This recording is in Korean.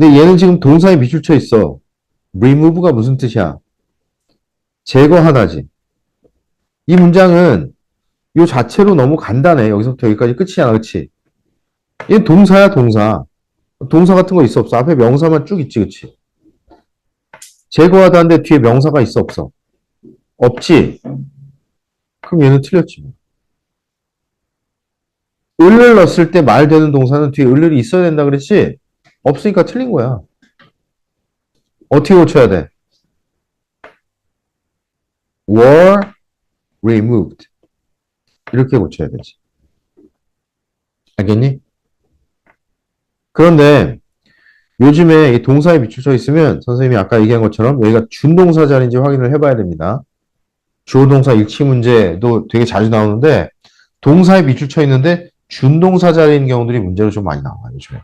근데 얘는 지금 동사에 쳐 있어. remove가 무슨 뜻이야? 제거하다지. 이 문장은 요 자체로 너무 간단해. 여기서부터 여기까지 끝이야, 그치? 얘 동사야, 동사. 동사 같은 거 있어, 없어? 앞에 명사만 쭉 있지, 그치? 제거하다는데 뒤에 명사가 있어, 없어? 없지? 그럼 얘는 틀렸지. 뭐. 을을 넣었을 때 말 되는 동사는 뒤에 을을 이 있어야 된다 그랬지? 없으니까 틀린 거야. 어떻게 고쳐야 돼? were removed. 이렇게 고쳐야 되지. 알겠니? 그런데 요즘에 이 동사에 비추쳐 있으면 선생님이 아까 얘기한 것처럼 여기가 준동사 자리인지 확인을 해봐야 됩니다. 주어 동사 일치 문제도 되게 자주 나오는데 동사에 밑줄 쳐 있는데 준동사 자리인 경우들이 문제로 좀 많이 나와요, 요즘에.